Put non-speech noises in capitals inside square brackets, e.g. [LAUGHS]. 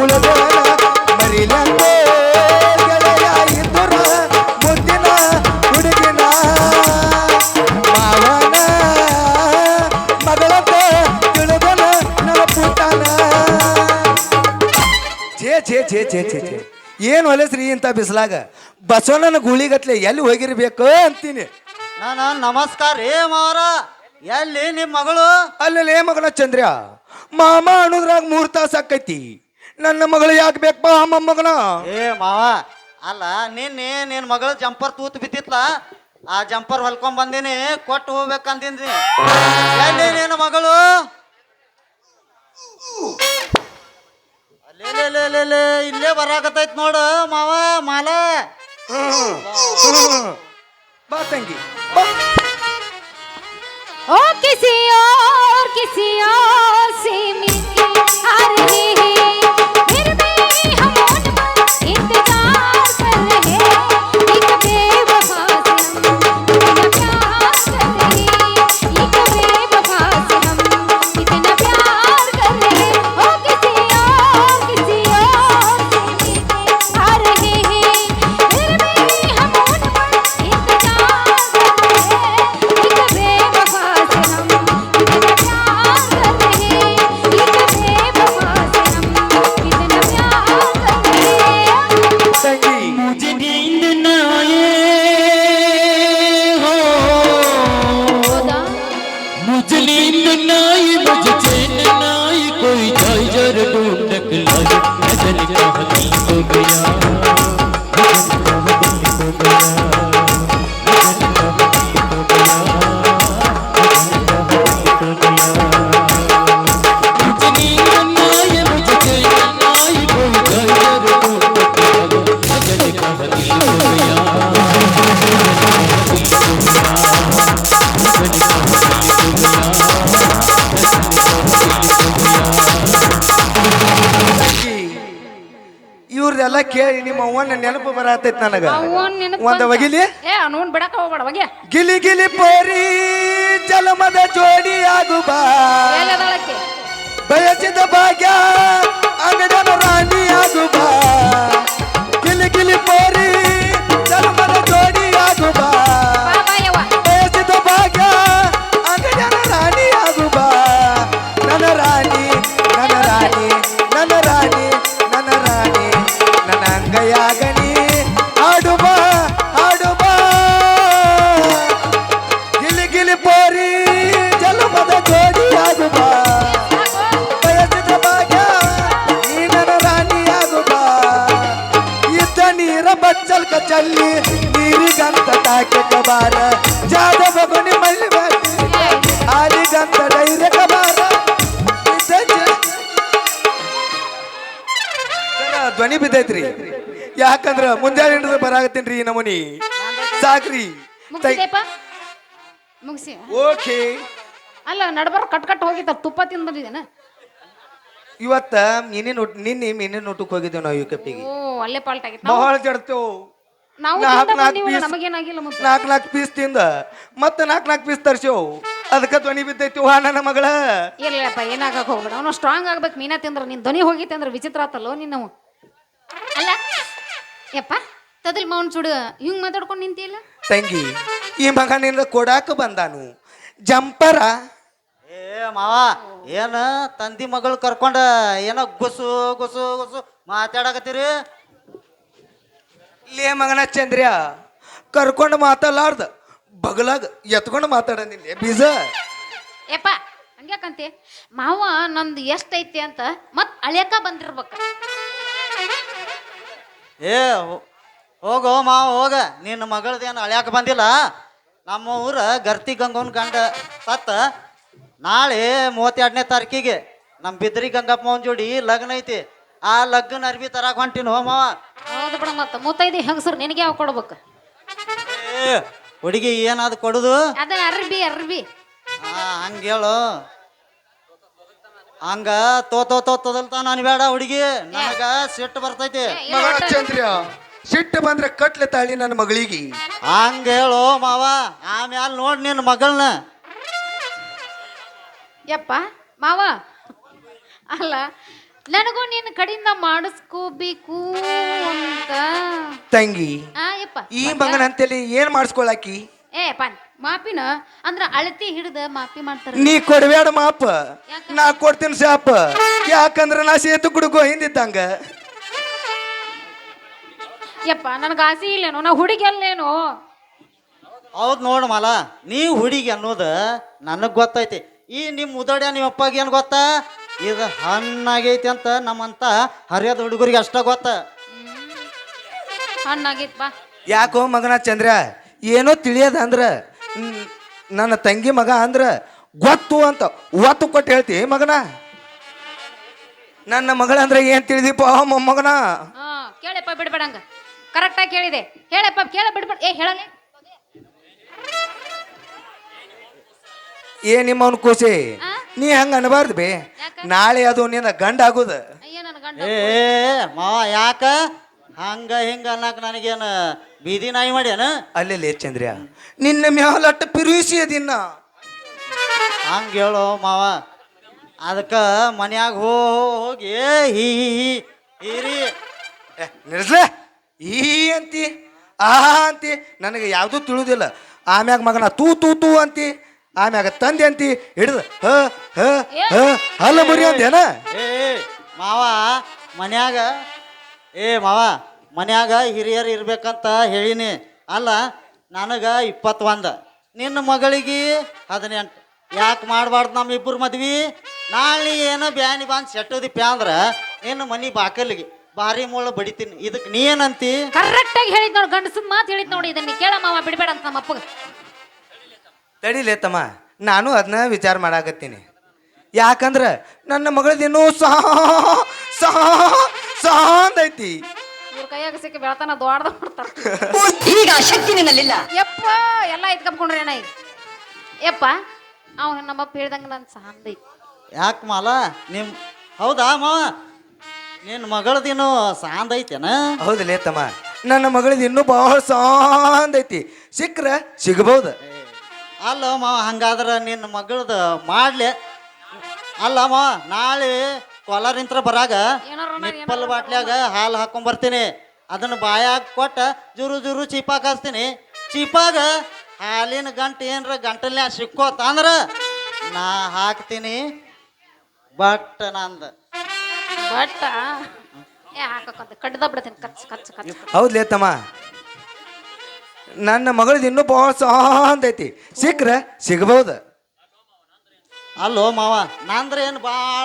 ಉಳಿದೋನ ಮರಿಲಂದೆ ಗೆಳೆಯ ಇದ್ದುರ ಮುದ್ದಿನ ಹುಡುಗಿನ ಮಾವನ ಮಗಳಂತ ತಿಳಿದನ ನನ್ನ ಪುಟ್ಟನ. ಛೇ ಛೇ ಛೇ ಛೇ ಛೇ ಛೇ. ಏನು ಹೊಲಸ್ರಿ ಇಂಥ ಬಿಸಿಲಾಗ? ಬಸವಣ್ಣನ ಗೂಳಿಗತ್ಲೆ ಎಲ್ಲಿ ಹೋಗಿರ್ಬೇಕು ಅಂತೀನಿ. ನಾನು ನಮಸ್ಕಾರ ಏ ಮಾವರ. ಎಲ್ಲಿ ನಿಮ್ಮ ಮಗಳು? ಅಲ್ಲೇ ಮಗಳ ಚಂದ್ರ ಮಾಮ ಅನ್ನೋದ್ರಾಗ ಮೂರ್ ತಾಸ ಆಕೈತಿ. ನನ್ನ ಮಗಳು ಯಾಕೆ ಬೇಕಪ್ಪ ಮಗನ? ಏ ಮಾವ ಅಲ್ಲ ನಿನ್ನೆ ನಿನ್ನ ಮಗಳು ಜಂಪರ್ ತೂತ್ ಬಿದ್ದಿತ್ಲ. ಆ ಜಂಪರ್ ಹೊಲ್ಕೊಂಡ್ ಬಂದೀನಿ ಕೊಟ್ಟು ಹೋಗ್ಬೇಕಂದಿನಿ ಎಲ್ಲಿ ನಿನ್ನ ಮಗಳು? ಅಲ್ಲೇ ಇಲ್ಲೇ ಬರಾಕತೈತ್ ನೋಡು ಮಾವ ಮಾಲ. ಬಾ ತಂಗಿ ಬಾ. ओ किसी और किसी और से الأرض أسألك ಇವ್ರದೆಲ್ಲ ಕೇಳಿ ನಿಮ್ಮ ಅವ್ವನ ನೆನಪು ಬರತೈತಿ ನನಗ. ಒಂದ? ಒಗಿಲಿ ಏ ಬಿಡಕ ಹೋಗ್ಬೇಡ ಒಗೆ ಗಿಲಿ ಗಿಲಿ ಪೋರಿ ಜಲಮದ ಜೋಡಿ ಆಗು ಬಯಸಿದ ಭಾಗ್ಯ ಅಂಗಡನ ರಾಣಿ ಆಗು ನನ್ನ ಅಂಗಯಾಗನಿ ಆಡು ಬಾ ಆಡು ಬಾ ಗಿಲಿ ಗಿಲಿ ಪೋರಿ ಜಲಮದ ಜೋಡಿ ಆಗು ಬಯಸಿದ ಭಾಗ್ಯ ನೀ ನನ್ನ ರಾಣಿಯಾಗು ಇದ್ದ ನೀರ ಬಚ್ಚಲ್ಕ ಚಲ್ಲಿ ನೀರಿಗಂತ ತಾಕೆ ಕಬಾರ. ಜಾದ ಬಗುನಿ ಮಲ್ಲಿ ಬಾಟಿ ಆಲಿಗಂತ ಡೈರೆ ಕಬಾರ. ಇದ್ದ ಜ- ಸರ, ಧ್ವನಿ ಬಿದ್ದೈತ್ರಿ. ಯಾಕಂದ್ರ ಮುಂಜಾನೆ ಹಿಡಿದು ಬರಾಗತ್ತೇನ್ರಿ ಈ ನಮೂನಿ. ಸಾಕ್ರಿ. ಮುಗಿಸಿದೆಪ್ಪ ಮುಗಿಸಿ. ಓಕೆ. ಅಲ್ಲ ನಡಬರ್ ಕಟ್ ಕಟ್ ಹೋಗಿತ್ತ ತುಪ್ಪ ತಿಂದ್ ಬಂದಿದ್ದೇನ? ಇವತ್ತ ಮೀನಿನ ಊಟ ನಿನ್ನೆ ಮೀನಿನ ನೋಟಕ್ಕೆ ಹೋಗಿದ್ದೇವೆ ನಾವು ಯುಕೆಪಿಗೆ ಓ ಅಲ್ಲೇ ಪಾಲ್ಟ್ ಆಗಿತ್ತು. ನಾವು ಬಹಳ ಜಡ್ತೇವು. ನಾವು ನಾಲ್ಕು ನಾಲ್ಕು ಪೀಸ್. ನಮಗೇನಾಗಿಲ್ಲ ಮತ್ತೆ? ನಾಲ್ಕು ನಾಲ್ಕು ಪೀಸ್ ತಿಂದ. ಮತ್ತೆ ನಾಲ್ಕು ನಾಲ್ಕು ಪೀಸ್ ತರ್ಸೇವು ಅದಕ್ಕೆ ಧ್ವನಿ ಬಿದ್ದೈತಿ ವಾ ನನ್ನ ಮಗಳ. ಇಲ್ಲಪ್ಪ ಏನಾಗಕ್ಕೆ ಹೋಗ್ಬೇಡ. ಅವನು ಸ್ಟ್ರಾಂಗ್ ಆಗ್ಬೇಕು. ಮೀನಾ ತಿಂದ್ರೆ ನಿನ್ ಧ್ವನಿ ಹೋಗಿತ್ತೆ ಅಂದ್ರೆ ವಿಚಿತ್ರ ಆತಲ್ಲೋ ನಿನ್ನವು. ಅಲ್ಲ ಯಪ್ಪ ತದಲ್ ಮೌನ್ ಸುಡು ಹಿಂಗ್ ಮಾತಾಡ್ಕೊಂಡು ನಿಂತಿಲ್ಲ ತಂಗಿ ಈ ಮಗನಿಂದ ಕೊಡಾಕ ಬಂದಾನು. ಜಂಪರ. ಏ ಮಾವ ಏನ ತಂದಿ ಮಗಳು ಕರ್ಕೊಂಡ ಏನೋ ಗುಸು ಗುಸು ಗುಸು ಮಾತಾಡಕತ್ತೀರಿ? ಲೇ ಮಗನ ಚಂದ್ರ್ಯ ಕರ್ಕೊಂಡು ಮಾತಾಡ್ಲಾರ್ದ. ಬಗಲಾಗ ಎತ್ಕೊಂಡು ಮಾತಾಡನಿಲ್ಲ ಬೀಜ. ಯಪ್ಪ ಹಂಗ್ಯಾಕಂತೆ? ಮಾವ ನಂದು ಎಷ್ಟೈತಿ ಅಂತ ಮತ್ ಅಳ್ಯಾಕ ಬಂದಿರ್ಬೇಕ. ಏ ಹೋಗೋ ಮಾವ ಹೋಗ. ನಿನ್ನ ಮಗಳದೇನು ಅಳ್ಯಾಕ ಬಂದಿಲ್ಲ? ನಮ್ಮ ಊರ ಗರ್ತಿ ಗಂಗವನ್ ಗಂಡ ಸತ್ತ ನಾಳೆ ಮೂವತ್ತೆರಡನೇ ತಾರೀಕಿಗೆ ನಮ್ಮ ಬಿದ್ರಿ ಗಂಗಪ್ಪ ಮಾವನ್ ಜೋಡಿ ಲಗ್ನ ಐತಿ. ಆ ಲಗ್ನ ಅರ್ಬಿ ತರಾಕ್ ಹೊಂಟಿನ ಹೋ ಮಾವ? ಹೌದು ಬಿಡ ಮತ್ತೆ. ಮುತ್ತೈದಿ ಹೆಂಗಸರು ನಿನಗೆ ಯಾವ ಕೊಡ್ಬೇಕು? ಏ ಹುಡುಗಿ ಏನಾದ್ ಕೊಡುದು? ಅದ ಅರ್ಬಿ ಅರ್ಬಿ ಹಾ ಹಂಗ ಹೇಳು. ಹಂಗ ತೋ ತೋ ತೋ ನಾನು ಬೇಡ ಹುಡುಗಿ. ನನಗ ಸಿಟ್ಟು ಬರ್ತೈತಿ. ಮಗಳ ಚಂದ್ರ್ಯ ಸಿಟ್ಟು ಬಂದ್ರೆ ಕಟ್ಲೆ ತಾಳಿ ನನ್ನ ಮಗಳಿಗೆ. ಹಂಗ ಹೇಳು ಮಾವ. ಆಮ್ಯಾಲ ನೋಡ್ ನಿನ್ನ ಮಗಳನ್ನ ಯಪ್ಪ ಮಾವ. ಅಲ್ಲ ನನಗೂ ನಿನ್ನ ಕಡೆಯಿಂದ ಮಾಡಿಸ್ಕೋಬೇಕು ಅಂತ. ತಂಗಿ ಆ ಯಪ್ಪ. ಈ ಮಗನ ಅಂತೇಳಿ ಏನ್ ಮಾಡಿಸ್ಕೊಳಕಿ? ಏ ಪನ್ ಮಾಪಿನ? ಅಂದ್ರ ಅಳತಿ ಹಿಡಿದ ಮಾಪಿ ಮಾಡ್ತಾರ. ನೀ ಕೊಡ್ಬೇಡ ಮಾಪ. ಯಾಕ? ನಾ ಕೊಡ್ತೀನಿ ಶಾಪ. ಯಾಕಂದ್ರ ನಾ ಸೇತು ಕುಡುಗೋ ಹಿಂದಿದ್ದಂಗ. ಯಪ್ಪ ನನಗೆ ಆಸೆ ಇಲ್ಲೇನೋ? ನಾ ಹುಡುಗಿ ಅಲ್ಲೇನೋ? ಹೌದು ನೋಡ್ ಮಾಲ ನೀ ಹುಡುಗಿ ಅನ್ನೋದ ನನಗೆ ಗೊತ್ತೈತಿ. ಈ ನಿಮ್ಮ ಉದಡ್ಯ ನಿಮ್ಮ ಅಪ್ಪಗೆ ಏನು ಗೊತ್ತಾ? ಇದು ಹಣ್ಣಾಗೈತಿ ಅಂತ ನಮ್ಮಂತ ಹರಿಯದ ಹುಡುಗರಿಗೆ ಅಷ್ಟ ಗೊತ್ತ. ಹಣ್ಣಾಗೈತ್ ಬಾ. ಯಾಕೋ ಮಗನ ಚಂದ್ರ? ಏನೋ ತಿಳಿಯದ ಅಂದ್ರೆ ನನ್ನ ತಂಗಿ ಮಗ ಅಂದ್ರೆ ಗೊತ್ತು ಅಂತ ಒತ್ತು ಕೊಟ್ಟು ಹೇಳ್ತಿ ಮಗನ ನನ್ನ ಮಗಳಂದ್ರೆ ಏನ್ ತಿಳಿದಿಪ್ಪ ಮೊಮ್ಮಗನ ಹಾ ಕೇಳಪ್ಪ ಬಿಡ್ಬೇಡಂಗ ಕರೆಕ್ಟಾಗಿ ಕೇಳಿದೆ. ಹೇಳಪ್ಪ ಕೇಳ ಬಿಡ್ಬೇಡ. ಏ ಹೇಳಲೆ ಏ ನಿಮ್ಮವನ್ ಕೂಸಿ ನೀ ಹಂಗ ಅನ್ಬಾರ್ದು ಬೇ. ನಾಳೆ ಅದು ನಿನ್ನ ಗಂಡ ಆಗುದ. ಅಯ್ಯ ನನ್ನ ಗಂಡ ಏ ಮಾವ ಯಾಕ? ಹಂಗ ಹಿಂಗ ಅನ್ನಕ್ ನನಗೇನು ಬೀದಿ ನಾಯಿ ಮಾಡ್ಯಾನ? ಅಲ್ಲೇ ಚಂದ್ರ್ಯ? ನಿನ್ನ ಮ್ಯಾಲಟ್ಟ ಪಿರುಸಿ ಅದಿನ್ನ. ಹಂಗ ಹೇಳೋ ಮಾವ. ಅದಕ್ಕ ಮನ್ಯಾಗ ಹೋ ಹೋಗಿ ಹೀ ಹೀ ಹೀ ಹೀರಿ ನಿಲ್ಸ್ಲೆ. ಈ ಅಂತಿ. ಆ ಅಂತಿ. ನನಗೆ ಯಾವುದೂ ತಿಳಿದಿಲ್ಲ. ಆಮ್ಯಾಗ ಮಗನ ತೂ ತೂ ತೂ ಅಂತಿ. ಆಮ್ಯಾಗ ತಂದೆ ಅಂತಿ. ಹಿಡಿದು ಹ ಹ ಹ ಹಲ್ಲ ಬರಿ ಅಂತೇನ ಏ ಮಾವ ಮನ್ಯಾಗ ಏ ಮಾವ ಮನ್ಯಾಗ ಹಿರಿಯರು ಇರ್ಬೇಕಂತ ಹೇಳಿನಿ. ಅಲ್ಲ ನನಗೆ ಇಪ್ಪತ್ತೊಂದು. ನಿನ್ನ ಮಗಳಿಗೆ ಹದಿನೆಂಟು. ಯಾಕೆ ಮಾಡಬಾರ್ದು ನಮ್ಮ ಇಬ್ಬರು ಮದ್ವಿ? ನಾಳೆ ಏನೋ ಬ್ಯಾನಿ ಬಂದು ಸೆಟ್ಟದಿಪ್ಪ ಅಂದ್ರೆ ನಿನ್ನ ಮನೆ ಬಾಕಲಿಗೆ ಭಾರಿ ಮೂಳ ಬಡಿತೀನಿ. ಇದಕ್ಕೆ ನೀ ಏನಂತಿ? ಕರೆಕ್ಟಾಗಿ ಹೇಳಿದ್ ನೋಡಿ ಗಂಡಸದ ಮಾತು ಹೇಳಿದ್ ನೋಡಿ ಇದನ್ನ. ಕೇಳಮ್ಮ ಮಾವ ಬಿಡಬೇಡ ಅಂತ ನಮ್ಮ ಅಪ್ಪಗ. ತಡಿಲೇ ತಮ್ಮ ನಾನು ಅದನ್ನ ವಿಚಾರ ಮಾಡಾಕತ್ತೀನಿ. ಯಾಕಂದ್ರೆ ನನ್ನ ಮಗಳದೇನೋ ಸಹ ಸಹ ಸಹ ಇವ್ರ ಕೈಯಾಗ ಸಿಕ್ಕಿ ಬೆಳತನ ದೊಡ್ಡ ಮಾಡ್ತಾರ. [LAUGHS] ಈಗ ಆ ಶಕ್ತಿ ನಿನ್ನಲ್ಲಿಲ್ಲ. ಯಪ್ಪ ಎಲ್ಲ ಎತ್ಕೊಂಡ್ರೆ ಏನ ಈಗ? ಯಪ್ಪ ಅವ ನಮ್ಮಪ್ಪ ಹೇಳ್ದಂಗ ನನ್ನ ಸಾಂದೈ ಯಾಕೆ ಮಾಲ? ನಿಮ್ಮ ಹೌದಾ ಮಾವ? ನಿನ್ನ ಮಗಳದೇನು ಸಾಂದ್ ಐತೇನ? ಹೌದಲೇ ತಮ್ಮ ನನ್ನ ಮಗಳದ ಇನ್ನೂ ಬಹಳ ಸಾಂದೈತಿ ಸಿಕ್ಕ್ರೆ ಸಿಗಬಹುದು ಅಲ್ಲ ಮಾವ ಹಂಗಾದ್ರೆ ನಿನ್ನ ಮಗಳದು ಮಾಡ್ಲೆ. ಅಲ್ಲ ಮಾವ ನಾಳೆ ಕೊಲಾರಿಂತ್ರ ಬರಾಗ ಏನಾರ ಅಣ್ಣ, ನಿಪ್ಪಲ್ ಬಾಟ್ಲ್ಯಾಗ ಹಾಲು ಹಾಕೊಂಡ್ ಬರ್ತೀನಿ ಅದನ್ನ ಬಾಯಾಗ ಕೊಟ್ಟ ಜುರು ಜುರು ಚೀಪಾಗ ಹಾಸ್ತೀನಿ ಚೀಪಾಗ ಹಾಲಿನ ಗಂಟು ಏನ್ರ ಗಂಟಲ್ನ್ಯಾ ಸಿಕ್ಕೋತ ಅಂದ್ರ ನಾ ಹಾಕ್ತೀನಿ. ಬಟ್ ನಂದ. ಬಟ್ಟ? ಏ ಹಾಕಕ್ಕಂತ ಕಡ್ದ ಬಿಡ್ತೀನಿ. ಕಚ್ ಕಚ್ ಕಚ್ ಹೌದ್ಲೇ ತಮ್ಮ. ನನ್ನ ಮಗಳದ ಇನ್ನೂ ಬಹಳ ಐತಿ ಸಿಕ್ಕ್ರೆ ಸಿಗಬಹುದು ಅಲ್ಲೋ ಮಾವ ನಂದ್ರ ಏನು ಭಾಳ